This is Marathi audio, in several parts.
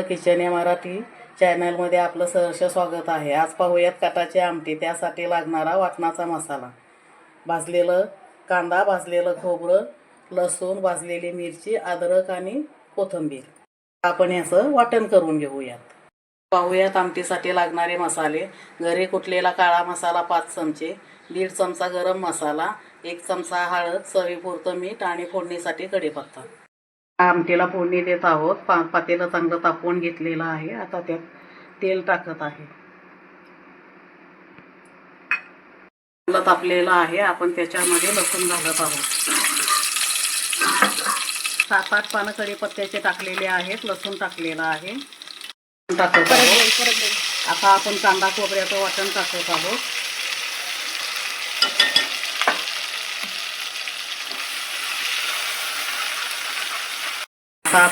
किचन या मराठी चॅनलमध्ये आपलं सहर्ष स्वागत आहे. आज पाहूयात काटाचे आमटी त्यासाठी लागणारा वाटणाचा मसाला. भाजलेलं कांदा भाजलेलं खोबरं लसूण भाजलेली मिरची अद्रक आणि कोथिंबीर. आपण याचं वाटण करून घेऊयात. पाहूयात आमटीसाठी लागणारे मसाले. घरी कुटलेला काळा मसाला पाच चमचे दीड चमचा गरम मसाला एक चमचा हळद चवीपुरतं मीठ आणि फोडणीसाठी कढीपत्ता. आमटीला फोडणी देत आहोत. पा पातेला चांगलं तापवून घेतलेलं आहे. आता त्यात तेल टाकत आहे. चांगलं तापलेलं आहे. आपण त्याच्यामध्ये लसूण घालत आहोत. सात आठ पानं कढीपत्त्याचे टाकलेले आहेत. लसूण टाकलेलं आहे. टाकत आहोत. आता आपण कांदा खोबऱ्याचं वाटण टाकत आहोत. सात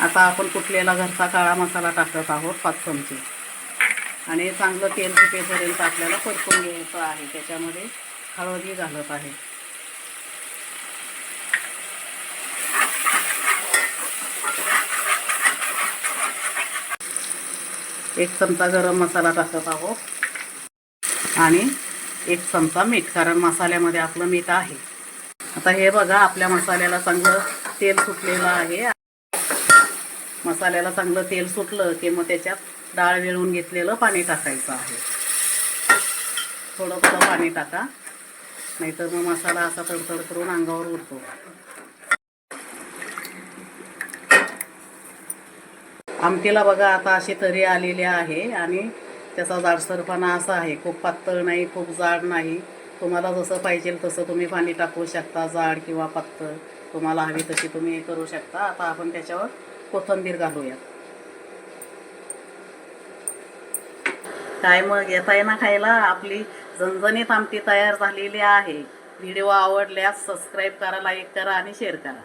आता आपण कुठलेला घरचा काळा मसाला टाकत आहोत पाच चमचे. आणि चांगलं तेल सुटेपर्यंत आपल्याला परतून घ्यायचं आहे त्याच्यामध्ये हळदही घालत आहे. एक चमचा गरम मसाला टाकत आहोत. आणि एक चमचा मीठ कारण मसाल्यामध्ये आपलं मीठ आहे. आता हे बघा आपल्या मसाल्याला चांगलं तेल सुटलेलं आहे. मसाल्याला चांगलं तेल सुटलं की मग त्याच्यात डाळ वेळून घेतलेलं पाणी टाकायचं आहे. थोडं थोडं पाणी टाका. नाहीतर मग मसाला असा तडतड करून अंगावर उरतो. आमटीला बघा आता अशी तरी आलेली आहे आणि त्याचा जाडसरपणा असा आहे. खूप पातळ नाही खूप जाड नाही. तुम्हाला जसं पाहिजे तसं तुम्ही पाणी टाकू शकता जाड किंवा पातळ तुम्हाला हवी तशी तुम्ही हे करू शकता. आता आपण त्याच्यावर कोथिंबीर घालूया. काय मग येताय ना खायला? आपली झणझणीत आमटी तयार झालेली आहे. व्हिडिओ आवडल्यास सबस्क्राईब करा लाईक करा आणि शेअर करा.